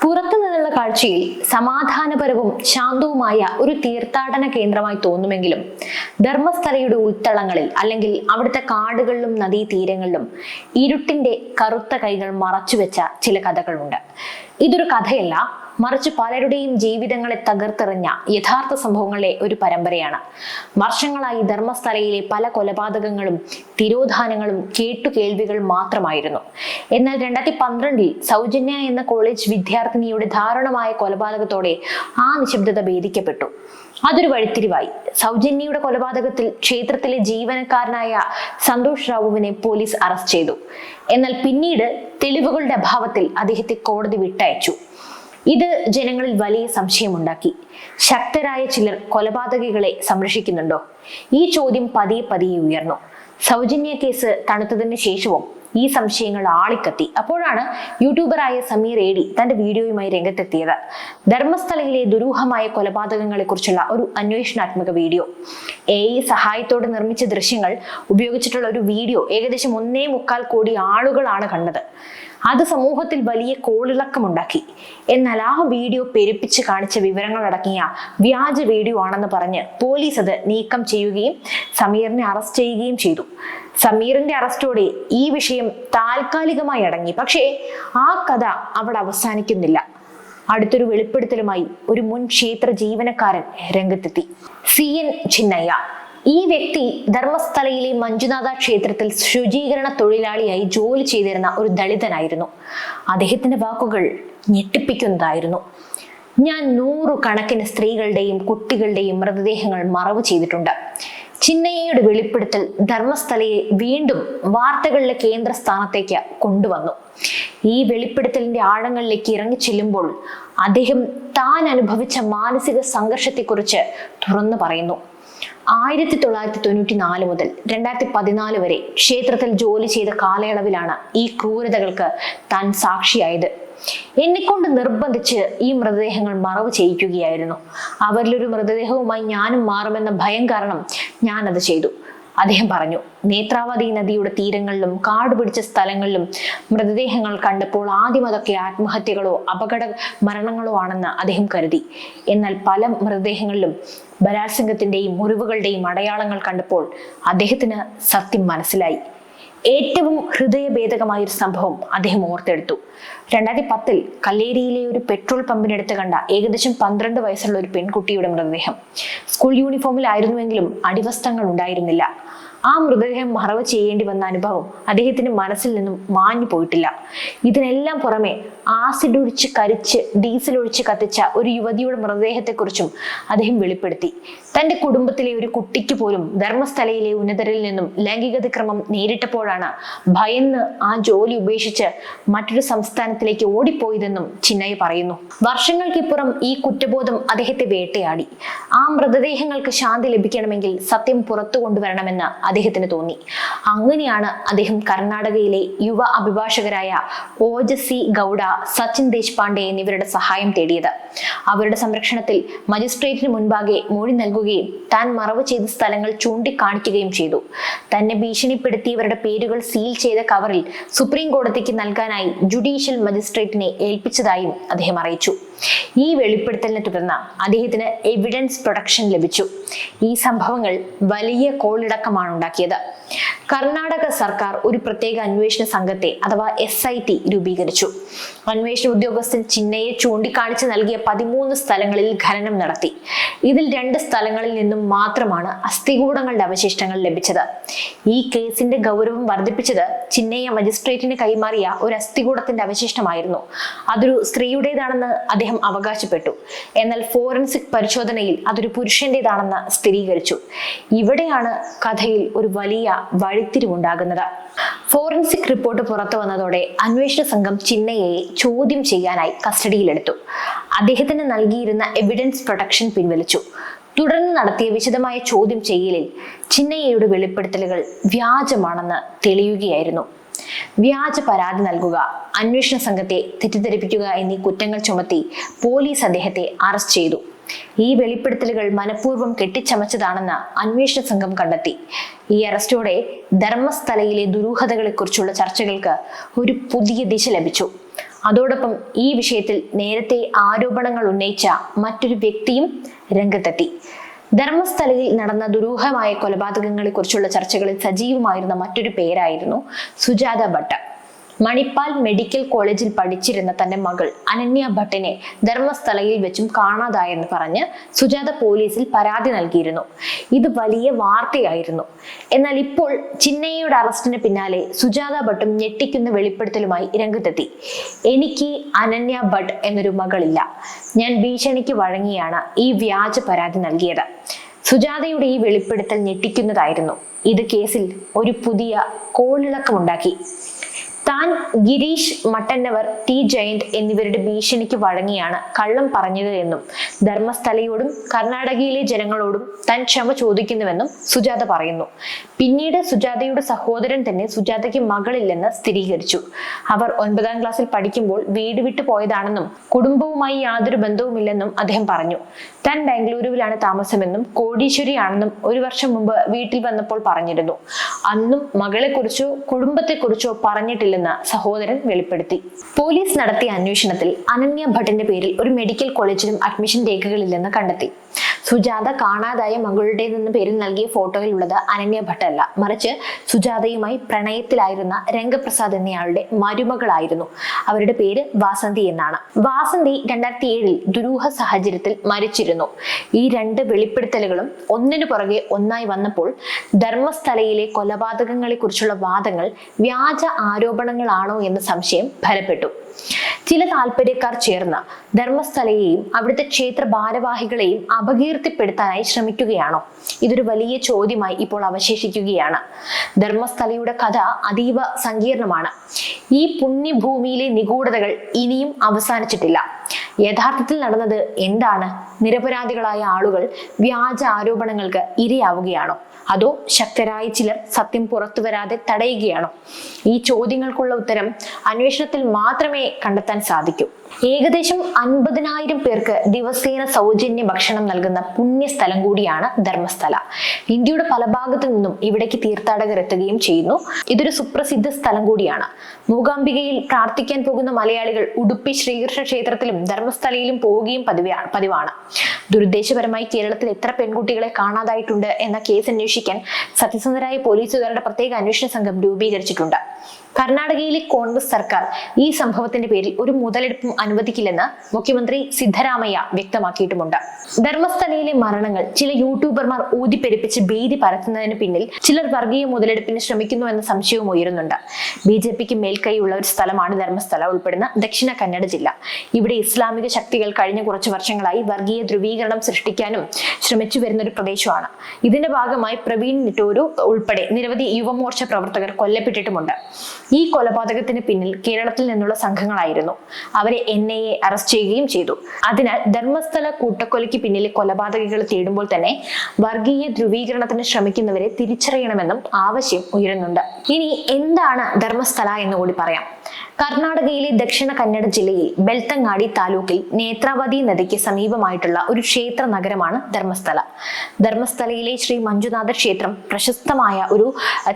പുറത്തു നിന്നുള്ള കാഴ്ചയിൽ സമാധാനപരവും ശാന്തവുമായ ഒരു തീർത്ഥാടന കേന്ദ്രമായി തോന്നുമെങ്കിലും ധർമ്മസ്ഥലയുടെ ഉൾത്തളങ്ങളിൽ അല്ലെങ്കിൽ അവിടുത്തെ കാടുകളിലും നദീതീരങ്ങളിലും ഇരുട്ടിന്റെ കറുത്ത കൈകൾ മറച്ചുവെച്ച ചില കഥകളുണ്ട്. ഇതൊരു കഥയല്ല. മറിച്ച് പലരുടെയും ജീവിതങ്ങളെ തകർത്തെറിഞ്ഞ യഥാർത്ഥ സംഭവങ്ങളുടെ ഒരു പരമ്പരയാണ്. വർഷങ്ങളായി ധർമ്മസ്ഥലയിലെ പല കൊലപാതകങ്ങളും തിരോധാനങ്ങളും കേട്ടുകേൾവികൾ മാത്രമായിരുന്നു. എന്നാൽ രണ്ടായിരത്തി പന്ത്രണ്ടിൽ സൗജന്യ എന്ന കോളേജ് വിദ്യാർത്ഥിനിയുടെ ദാരുണമായ കൊലപാതകത്തോടെ ആ നിശബ്ദത ഭേദിക്കപ്പെട്ടു. അതൊരു വഴിത്തിരിവായി. സൗജന്യയുടെ കൊലപാതകത്തിൽ ക്ഷേത്രത്തിലെ ജീവനക്കാരനായ സന്തോഷ് റാവുവിനെ പോലീസ് അറസ്റ്റ് ചെയ്തു. എന്നാൽ പിന്നീട് തെളിവുകളുടെ അഭാവത്തിൽ അദ്ദേഹത്തെ കോടതി വിട്ടയച്ചു. ഇത് ജനങ്ങളിൽ വലിയ സംശയമുണ്ടാക്കി. ശക്തരായ ചിലർ കൊലപാതകികളെ സംരക്ഷിക്കുന്നുണ്ടോ? ഈ ചോദ്യം പതിയെ പതിയെ ഉയർന്നു. സൗജന്യ കേസ് തണുത്തതിന് ശേഷവും ഈ സംശയങ്ങൾ ആളിക്കത്തി. അപ്പോഴാണ് യൂട്യൂബറായ സമീർ ഏടി തന്റെ വീഡിയോയുമായി രംഗത്തെത്തിയത്. ധർമ്മസ്ഥലയിലെ ദുരൂഹമായ കൊലപാതകങ്ങളെ കുറിച്ചുള്ള ഒരു അന്വേഷണാത്മക വീഡിയോ. എ ഐ സഹായത്തോടെ നിർമ്മിച്ച ദൃശ്യങ്ങൾ ഉപയോഗിച്ചിട്ടുള്ള ഒരു വീഡിയോ ഏകദേശം ഒന്നേ മുക്കാൽ കോടി ആളുകളാണ് കണ്ടത്. അത് സമൂഹത്തിൽ വലിയ കോളിളക്കമുണ്ടാക്കി. എന്നാൽ ആ വീഡിയോ പെരുപ്പിച്ച് കാണിച്ച വിവരങ്ങൾ അടങ്ങിയ വ്യാജ വീഡിയോ ആണെന്ന് പറഞ്ഞ് പോലീസ് അത് നീക്കം ചെയ്യുകയും സമീറിനെ അറസ്റ്റ് ചെയ്യുകയും ചെയ്തു. സമീറിന്റെ അറസ്റ്റോടെ ഈ വിഷയം താൽക്കാലികമായി അടങ്ങി. പക്ഷേ ആ കഥ അവിടെ അവസാനിക്കുന്നില്ല. അടുത്തൊരു വെളിപ്പെടുത്തലുമായി ഒരു മുൻ ക്ഷേത്ര ജീവനക്കാരൻ രംഗത്തെത്തി. സി. എൻ. ചിന്നയ്യ. ഈ വ്യക്തി ധർമ്മസ്ഥലയിലെ മഞ്ജുനാഥ ക്ഷേത്രത്തിൽ ശുചീകരണ തൊഴിലാളിയായി ജോലി ചെയ്തിരുന്ന ഒരു ദളിതനായിരുന്നു. അദ്ദേഹത്തിന്റെ വാക്കുകൾ ഞെട്ടിപ്പിക്കുന്നതായിരുന്നു. ഞാൻ നൂറു കണക്കിന് സ്ത്രീകളുടെയും കുട്ടികളുടെയും മൃതദേഹങ്ങൾ മറവ് ചെയ്തിട്ടുണ്ട്. ചിന്നയ്യയുടെ വെളിപ്പെടുത്തൽ ധർമ്മസ്ഥലയെ വീണ്ടും വാർത്തകളിലെ കേന്ദ്ര സ്ഥാനത്തേക്ക് കൊണ്ടുവന്നു. ഈ വെളിപ്പെടുത്തലിന്റെ ആഴങ്ങളിലേക്ക് ഇറങ്ങി ചെല്ലുമ്പോൾ അദ്ദേഹം താൻ അനുഭവിച്ച മാനസിക സംഘർഷത്തെക്കുറിച്ച് തുറന്നു പറയുന്നു. ആയിരത്തി തൊള്ളായിരത്തി തൊണ്ണൂറ്റി നാല് മുതൽ രണ്ടായിരത്തി പതിനാല് വരെ ക്ഷേത്രത്തിൽ ജോലി ചെയ്ത കാലയളവിലാണ് ഈ ക്രൂരതകൾക്ക് താൻ സാക്ഷിയായത്. എന്നെക്കൊണ്ട് നിർബന്ധിച്ച് ഈ മൃതദേഹങ്ങൾ മറവ് ചെയ്യിക്കുകയായിരുന്നു. അവരിലൊരു മൃതദേഹവുമായി ഞാനും മാറുമെന്ന ഭയം കാരണം ഞാൻ അത് ചെയ്തു. അദ്ദേഹം പറഞ്ഞു നേത്രാവതി നദിയുടെ തീരങ്ങളിലും കാട് പിടിച്ച സ്ഥലങ്ങളിലും മൃതദേഹങ്ങൾ കണ്ടപ്പോൾ ആദ്യം അതൊക്കെ ആത്മഹത്യകളോ അപകട മരണങ്ങളോ ആണെന്ന് അദ്ദേഹം കരുതി. എന്നാൽ പല മൃതദേഹങ്ങളിലും ബലാത്സംഗത്തിന്റെയും മുറിവുകളുടെയും അടയാളങ്ങൾ കണ്ടപ്പോൾ അദ്ദേഹത്തിന് സത്യം മനസ്സിലായി. ഏറ്റവും ഹൃദയഭേദകമായ ഒരു സംഭവം അദ്ദേഹം ഓർത്തെടുത്തു. രണ്ടായിരത്തി പത്തിൽ കല്ലേരിയിലെ ഒരു പെട്രോൾ പമ്പിനടുത്ത് കണ്ട ഏകദേശം പന്ത്രണ്ട് വയസ്സുള്ള ഒരു പെൺകുട്ടിയുടെ മൃതദേഹം. സ്കൂൾ യൂണിഫോമിലായിരുന്നുവെങ്കിലും അടിവസ്ത്രങ്ങൾ ഉണ്ടായിരുന്നില്ല. ആ മൃതദേഹം മറവ് ചെയ്യേണ്ടി വന്ന അനുഭവം അദ്ദേഹത്തിന്റെ മനസ്സിൽ നിന്നും മാഞ്ഞു പോയിട്ടില്ല. ഇതിനെല്ലാം പുറമെ ആസിഡ് ഒഴിച്ച് കരിച്ച് ഡീസൽ ഒഴിച്ച് കത്തിച്ച ഒരു യുവതിയുടെ മൃതദേഹത്തെക്കുറിച്ചും അദ്ദേഹം വെളിപ്പെടുത്തി. തന്റെ കുടുംബത്തിലെ ഒരു കുട്ടിക്ക് പോലും ധർമ്മസ്ഥലയിലെ ഉന്നതരിൽ നിന്നും ലൈംഗികതിക്രമം നേരിട്ടപ്പോഴാണ് ഭയന്ന് ആ ജോലി ഉപേക്ഷിച്ച് മറ്റൊരു സംസ്ഥാനത്തിലേക്ക് ഓടിപ്പോയതെന്നും ചിന്നയ്യ പറയുന്നു. വർഷങ്ങൾക്കിപ്പുറം ഈ കുറ്റബോധം അദ്ദേഹത്തെ വേട്ടയാടി. ആ മൃതദേഹങ്ങൾക്ക് ശാന്തി ലഭിക്കണമെങ്കിൽ സത്യം പുറത്തു കൊണ്ടുവരണമെന്ന് അദ്ദേഹത്തിന് തോന്നി. അങ്ങനെയാണ് അദ്ദേഹം കർണാടകയിലെ യുവ അഭിഭാഷകരായ ഓജസി ഗൗഡ സച്ചിൻ ദേശ്പാണ്ഡെ എന്നിവരുടെ സഹായം തേടിയത്. അവരുടെ സംരക്ഷണത്തിൽ മജിസ്ട്രേറ്റിന് മുൻപാകെ മൊഴി നൽകുകയും താൻ മറവ് ചെയ്ത സ്ഥലങ്ങൾ ചൂണ്ടിക്കാണിക്കുകയും ചെയ്തു. തന്നെ ഭീഷണിപ്പെടുത്തിയവരുടെ പേരുകൾ സീൽ ചെയ്ത കവറിൽ സുപ്രീം കോടതിക്ക് നൽകാനായി ജുഡീഷ്യൽ മജിസ്ട്രേറ്റിനെ ഏൽപ്പിച്ചതായും അദ്ദേഹം അറിയിച്ചു. ഈ വെളിപ്പെടുത്തലിനെ തുടർന്ന് അദ്ദേഹത്തിന് എവിഡൻസ് പ്രൊഡക്ഷൻ ലഭിച്ചു. ഈ സംഭവങ്ങൾ വലിയ കോളിടക്കമാണ് ഉണ്ടാക്കിയത്. കർണാടക സർക്കാർ ഒരു പ്രത്യേക അന്വേഷണ സംഘത്തെ അഥവാ എസ് ഐ ടി രൂപീകരിച്ചു. അന്വേഷണ ഉദ്യോഗസ്ഥൻ ചിന്നയെ ചൂണ്ടിക്കാണിച്ച് നൽകിയ പതിമൂന്ന് സ്ഥലങ്ങളിൽ ഖനനം നടത്തി. ഇതിൽ രണ്ട് സ്ഥലങ്ങളിൽ നിന്നും മാത്രമാണ് അസ്ഥികൂടങ്ങളുടെ അവശിഷ്ടങ്ങൾ ലഭിച്ചത്. ഈ കേസിന്റെ ഗൗരവം വർദ്ധിപ്പിച്ചത് ചിന്നയ്യ മജിസ്ട്രേറ്റിന് കൈമാറിയ ഒരു അസ്ഥികൂടത്തിന്റെ അവശിഷ്ടമായിരുന്നു. അതൊരു സ്ത്രീയുടേതാണെന്ന് അദ്ദേഹം അവകാശപ്പെട്ടു. എന്നാൽ ഫോറൻസിക് പരിശോധനയിൽ അതൊരു പുരുഷന്റേതാണെന്ന് സ്ഥിരീകരിച്ചു. ഇവിടെയാണ് കഥയിൽ ഒരു വലിയ വഴിത്തിരിവുണ്ടാകുന്നത് ഫോറൻസിക് റിപ്പോർട്ട് പുറത്തു വന്നതോടെ അന്വേഷണ സംഘം ചിന്നയെ ചോദ്യം ചെയ്യാനായി കസ്റ്റഡിയിലെടുത്തു. അദ്ദേഹത്തിന് നൽകിയിരുന്ന എവിഡൻസ് പ്രൊട്ടക്ഷൻ പിൻവലിച്ചു. തുടർന്ന് നടത്തിയ വിശദമായ ചോദ്യം ചെയ്യലിൽ ചിന്നയ്യയുടെ വെളിപ്പെടുത്തലുകൾ വ്യാജമാണെന്ന് തെളിയുകയായിരുന്നു. വ്യാജ പരാതി നൽകുക അന്വേഷണ സംഘത്തെ തെറ്റിദ്ധരിപ്പിക്കുക എന്നീ കുറ്റങ്ങൾ ചുമത്തി പോലീസ് അദ്ദേഹത്തെ അറസ്റ്റ് ചെയ്തു. ഈ വെളിപ്പെടുത്തലുകൾ മനഃപൂർവം കെട്ടിച്ചമച്ചതാണെന്ന് അന്വേഷണ സംഘം കണ്ടെത്തി. ഈ അറസ്റ്റോടെ ധർമ്മസ്ഥലയിലെ ദുരൂഹതകളെക്കുറിച്ചുള്ള ചർച്ചകൾക്ക് ഒരു പുതിയ ദിശ ലഭിച്ചു. അതോടൊപ്പം ഈ വിഷയത്തിൽ നേരത്തെ ആരോപണങ്ങൾ ഉന്നയിച്ച മറ്റൊരു വ്യക്തിയും രംഗത്തെത്തി. ധർമ്മസ്ഥലയിൽ നടന്ന ദുരൂഹമായ കൊലപാതകങ്ങളെ കുറിച്ചുള്ള ചർച്ചകളിൽ സജീവമായിരുന്ന മറ്റൊരു പേരായിരുന്നു സുജാത ഭട്ട്. മണിപ്പാൽ മെഡിക്കൽ കോളേജിൽ പഠിച്ചിരുന്ന തന്റെ മകൾ അനന്യ ഭട്ടിനെ ധർമ്മസ്ഥലയിൽ വെച്ചും കാണാതായെന്ന് പറഞ്ഞ് സുജാത പോലീസിൽ പരാതി നൽകിയിരുന്നു. ഇത് വലിയ വാർത്തയായിരുന്നു. എന്നാൽ ഇപ്പോൾ ചിന്നയ്യയുടെ അറസ്റ്റിന് പിന്നാലെ സുജാത ഭട്ടും ഞെട്ടിക്കുന്ന വെളിപ്പെടുത്തലുമായി രംഗത്തെത്തി. എനിക്ക് അനന്യ ഭട്ട് എന്നൊരു മകളില്ല. ഞാൻ ഭീഷണിക്ക് വഴങ്ങിയാണ് ഈ വ്യാജ പരാതി നൽകിയത്. സുജാതയുടെ ഈ വെളിപ്പെടുത്തൽ ഞെട്ടിക്കുന്നതായിരുന്നു. ഇത് കേസിൽ ഒരു പുതിയ കോളിളക്കമുണ്ടാക്കി. താൻ ഗിരീഷ് മട്ടന്നവർ ടി ജയന്റ് എന്നിവരുടെ ഭീഷണിക്ക് വഴങ്ങിയാണ് കള്ളം പറഞ്ഞത് എന്നും ധർമ്മസ്ഥലയോടും കർണാടകയിലെ ജനങ്ങളോടും താൻ ക്ഷമ ചോദിക്കുന്നുവെന്നും സുജാത പറയുന്നു. പിന്നീട് സുജാതയുടെ സഹോദരൻ തന്നെ സുജാതയ്ക്ക് മകളില്ലെന്ന് സ്ഥിരീകരിച്ചു. അവർ ഒൻപതാം ക്ലാസ്സിൽ പഠിക്കുമ്പോൾ വീട് വിട്ടു പോയതാണെന്നും കുടുംബവുമായി യാതൊരു ബന്ധവുമില്ലെന്നും അദ്ദേഹം പറഞ്ഞു. താൻ ബാംഗ്ലൂരുവിലാണ് താമസമെന്നും കോടീശ്വരിയാണെന്നും ഒരു വർഷം മുമ്പ് വീട്ടിൽ വന്നപ്പോൾ പറഞ്ഞിരുന്നു. അന്നും മകളെക്കുറിച്ചോ കുടുംബത്തെക്കുറിച്ചോ പറഞ്ഞിട്ടില്ലെന്ന് സഹോദരൻ വെളിപ്പെടുത്തി. പോലീസ് നടത്തിയ അന്വേഷണത്തിൽ അനന്യ ഭട്ടിന്റെ പേരിൽ ഒരു മെഡിക്കൽ കോളേജിലും അഡ്മിഷൻ രേഖകളില്ലെന്ന് കണ്ടെത്തി. സുജാത കാണാതായ മകളുടെ നിന്ന് പേരിൽ നൽകിയ ഫോട്ടോയിലുള്ളത് അനന്യ ഭട്ട് അല്ല മറിച്ച് സുജാതയുമായി പ്രണയത്തിലായിരുന്ന രംഗപ്രസാദ് എന്നയാളുടെ മരുമകളായിരുന്നു. അവരുടെ പേര് വാസന്തി എന്നാണ്. വാസന്തി രണ്ടായിരത്തി ഏഴിൽ ദുരൂഹ സാഹചര്യത്തിൽ മരിച്ചിരുന്നു. ഈ രണ്ട് വെളിപ്പെടുത്തലുകളും ഒന്നിനു പുറകെ ഒന്നായി വന്നപ്പോൾ ധർമ്മസ്ഥലയിലെ കൊലപാതകങ്ങളെ കുറിച്ചുള്ള വാദങ്ങൾ വ്യാജ ആരോപണങ്ങളാണോ എന്ന സംശയം ഫലപ്പെട്ടു. ചില താല്പര്യക്കാർ ചേർന്ന് ധർമ്മസ്ഥലയെയും അവിടുത്തെ ക്ഷേത്ര ഭാരവാഹികളെയും അപകീർത്തിപ്പെടുത്താനായി ശ്രമിക്കുകയാണോ? ഇതൊരു വലിയ ചോദ്യമായി ഇപ്പോൾ അവശേഷിക്കുകയാണ്. ധർമ്മസ്ഥലയുടെ കഥ അതീവ സങ്കീർണമാണ്. ഈ പുണ്യഭൂമിയിലെ നിഗൂഢതകൾ ഇനിയും അവസാനിച്ചിട്ടില്ല. യഥാർത്ഥത്തിൽ നടന്നത് എന്താണ്? നിരപരാധികളായ ആളുകൾ വ്യാജ ആരോപണങ്ങൾക്ക് ഇരയാവുകയാണോ? അതോ ശക്തരായ ചിലർ സത്യം പുറത്തു വരാതെ തടയുകയാണോ? ഈ ചോദ്യങ്ങൾക്കുള്ള ഉത്തരം അന്വേഷണത്തിൽ മാത്രമേ കണ്ടെത്താൻ സാധിക്കൂ. ഏകദേശം അൻപതിനായിരം പേർക്ക് ദിവസേന സൗജന്യ ഭക്ഷണം നൽകുന്ന പുണ്യ സ്ഥലം കൂടിയാണ് ധർമ്മസ്ഥല. ഇന്ത്യയുടെ പല ഭാഗത്തു നിന്നും ഇവിടേക്ക് തീർത്ഥാടകർ എത്തുകയും ചെയ്യുന്നു. ഇതൊരു സുപ്രസിദ്ധ സ്ഥലം കൂടിയാണ്. മൂകാംബികയിൽ പ്രാർത്ഥിക്കാൻ പോകുന്ന മലയാളികൾ ഉടുപ്പി ശ്രീകൃഷ്ണ ക്ഷേത്രത്തിലും ധർമ്മസ്ഥലയിലും പോവുകയും പതിവാണ് പതിവാണ്. ദുരുദ്ദേശപരമായി കേരളത്തിൽ എത്ര പെൺകുട്ടികളെ കാണാതായിട്ടുണ്ട് എന്ന കേസ് അന്വേഷിക്കാൻ സത്യസന്ധരായ പോലീസുകാരുടെ പ്രത്യേക അന്വേഷണ സംഘം രൂപീകരിച്ചിട്ടുണ്ട്. കർണാടകയിലെ കോൺഗ്രസ് സർക്കാർ ഈ സംഭവത്തിന്റെ പേരിൽ ഒരു മുതലെടുപ്പും അനുവദിക്കില്ലെന്ന് മുഖ്യമന്ത്രി സിദ്ധരാമയ്യ വ്യക്തമാക്കിയിട്ടുമുണ്ട്. ധർമ്മസ്ഥലയിലെ മരണങ്ങൾ ചില യൂട്യൂബർമാർ ഊതിപ്പെരുപ്പിച്ച് ഭീതി പരത്തുന്നതിന് പിന്നിൽ ചിലർ വർഗീയ മുതലെടുപ്പിന് ശ്രമിക്കുന്നു എന്ന സംശയവും ഉയരുന്നുണ്ട്. ബി ജെ പിക്ക് മേൽക്കൈയുള്ള ഒരു സ്ഥലമാണ് ധർമ്മസ്ഥല ഉൾപ്പെടുന്ന ദക്ഷിണ കന്നഡ ജില്ല. ഇവിടെ ഇസ്ലാമിക ശക്തികൾ കഴിഞ്ഞ കുറച്ച് വർഷങ്ങളായി വർഗീയ ധ്രുവീകരണം സൃഷ്ടിക്കാനും ശ്രമിച്ചു വരുന്ന ഒരു പ്രദേശമാണ്. ഇതിന്റെ ഭാഗമായി പ്രവീൺ നിട്ടൂരു ഉൾപ്പെടെ നിരവധി യുവമോർച്ച പ്രവർത്തകർ കൊല്ലപ്പെട്ടിട്ടുമുണ്ട്. ഈ കൊലപാതകത്തിന് പിന്നിൽ കേരളത്തിൽ നിന്നുള്ള സംഘങ്ങളായിരുന്നു. അവരെ എൻ ഐ എ അറസ്റ്റ് ചെയ്യുകയും ചെയ്തു. അതിനാൽ ധർമ്മസ്ഥല കൂട്ടക്കൊലയ്ക്ക് പിന്നിലെ കൊലപാതകികൾ തേടുമ്പോൾ തന്നെ വർഗീയ ധ്രുവീകരണത്തിന് ശ്രമിക്കുന്നവരെ തിരിച്ചറിയണമെന്നും ആവശ്യം ഉയരുന്നുണ്ട്. ഇനി എന്താണ് ധർമ്മസ്ഥല എന്ന് കൂടി പറയാം. കർണാടകയിലെ ദക്ഷിണ കന്നഡ ജില്ലയിൽ ബെൽത്തങ്ങാടി താലൂക്കിൽ നേത്രാവതി നദിക്ക് സമീപമായിട്ടുള്ള ഒരു ക്ഷേത്ര നഗരമാണ് ധർമ്മസ്ഥല. ധർമ്മസ്ഥലയിലെ ശ്രീ മഞ്ജുനാഥ ക്ഷേത്രം പ്രശസ്തമായ ഒരു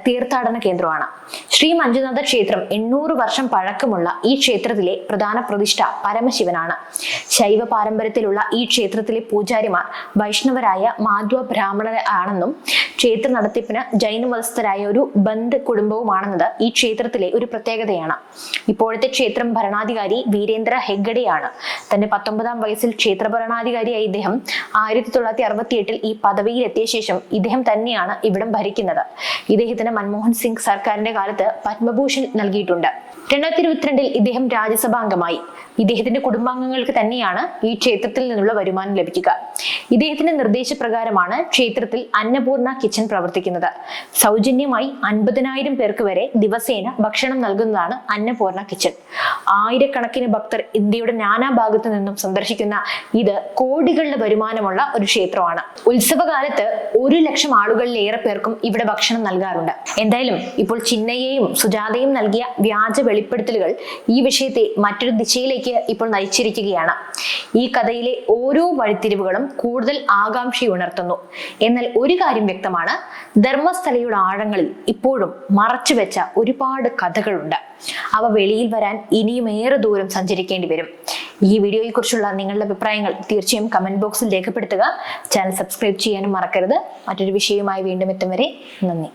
തീർത്ഥാടന കേന്ദ്രമാണ്. ശ്രീ മഞ്ജുനാഥ ക്ഷേത്രം എണ്ണൂറ് വർഷം പഴക്കമുള്ള ഈ ക്ഷേത്രത്തിലെ പ്രധാന പ്രതിഷ്ഠ പരമശിവനാണ്. ശൈവ പാരമ്പര്യത്തിലുള്ള ഈ ക്ഷേത്രത്തിലെ പൂജാരിമാർ വൈഷ്ണവരായ മാധ്വ ബ്രാഹ്മണർ ആണെന്നും ക്ഷേത്ര നടത്തിപ്പിന് ജൈനമതസ്ഥരായ ഒരു ബന്ധ് കുടുംബവുമാണെന്നത് ഈ ക്ഷേത്രത്തിലെ ഒരു പ്രത്യേകതയാണ്. ഇപ്പോഴത്തെ ക്ഷേത്രം ഭരണാധികാരി വീരേന്ദ്ര ഹെഗ്ഗഡെയാണ്. തന്റെ പത്തൊമ്പതാം വയസ്സിൽ ക്ഷേത്ര ഭരണാധികാരിയായ ഇദ്ദേഹം ആയിരത്തി തൊള്ളായിരത്തി അറുപത്തി എട്ടിൽ ഈ പദവിയിൽ എത്തിയ ശേഷം ഇദ്ദേഹം തന്നെയാണ് ഇവിടം ഭരിക്കുന്നത്. ഇദ്ദേഹത്തിന് മൻമോഹൻ സിംഗ് സർക്കാരിന്റെ കാലത്ത് പത്മഭൂഷൺ നൽകിയിട്ടുണ്ട്. രണ്ടായിരത്തി ഇരുപത്തിരണ്ടിൽ ഇദ്ദേഹം രാജ്യസഭാംഗമായി. ഇദ്ദേഹത്തിന്റെ കുടുംബാംഗങ്ങൾക്ക് തന്നെയാണ് ഈ ക്ഷേത്രത്തിൽ നിന്നുള്ള വരുമാനം ലഭിക്കുക. ഇദ്ദേഹത്തിന്റെ നിർദ്ദേശപ്രകാരമാണ് ക്ഷേത്രത്തിൽ അന്നപൂർണ കിച്ചൺ പ്രവർത്തിക്കുന്നത്. സൗജന്യമായി അൻപതിനായിരം പേർക്ക് വരെ ദിവസേന ഭക്ഷണം നൽകുന്നതാണ് അന്നപൂർണ കിച്ചൺ. ആയിരക്കണക്കിന് ഭക്തർ ഇന്ത്യയുടെ നാനാഭാഗത്തു നിന്നും സന്ദർശിക്കുന്ന ഇത് കോടികളുടെ വരുമാനമുള്ള ഒരു ക്ഷേത്രമാണ്. ഉത്സവകാലത്ത് ഒരു ലക്ഷം ആളുകളിലേറെ പേർക്കും ഇവിടെ ഭക്ഷണം നൽകാറുണ്ട്. എന്തായാലും ഇപ്പോൾ ചിന്നയെയും സുജാതയും നൽകിയ വ്യാജ വെളിപ്പെടുത്തലുകൾ ഈ വിഷയത്തെ മറ്റൊരു ദിശയിലേക്ക് ഇപ്പോൾ നയിച്ചിരിക്കുകയാണ്. ഈ കഥയിലെ ഓരോ വഴിത്തിരിവുകളും കൂടുതൽ ആകാംക്ഷയുണർത്തുന്നു എന്നാൽ ഒരു കാര്യം വ്യക്തമാണ്. ധർമ്മസ്ഥലയുടെ ആഴങ്ങളിൽ ഇപ്പോഴും മറച്ചുവെച്ച ഒരുപാട് കഥകളുണ്ട്. അവ വെളിയിൽ വരാൻ ഇനിയും ഏറെ ദൂരം സഞ്ചരിക്കേണ്ടി വരും. ഈ വീഡിയോയെ കുറിച്ചുള്ള നിങ്ങളുടെ അഭിപ്രായങ്ങൾ തീർച്ചയായും കമന്റ് ബോക്സിൽ രേഖപ്പെടുത്തുക. ചാനൽ സബ്സ്ക്രൈബ് ചെയ്യാനും മറക്കരുത്. മറ്റൊരു വിഷയവുമായി വീണ്ടും എത്തും വരെ നന്ദി.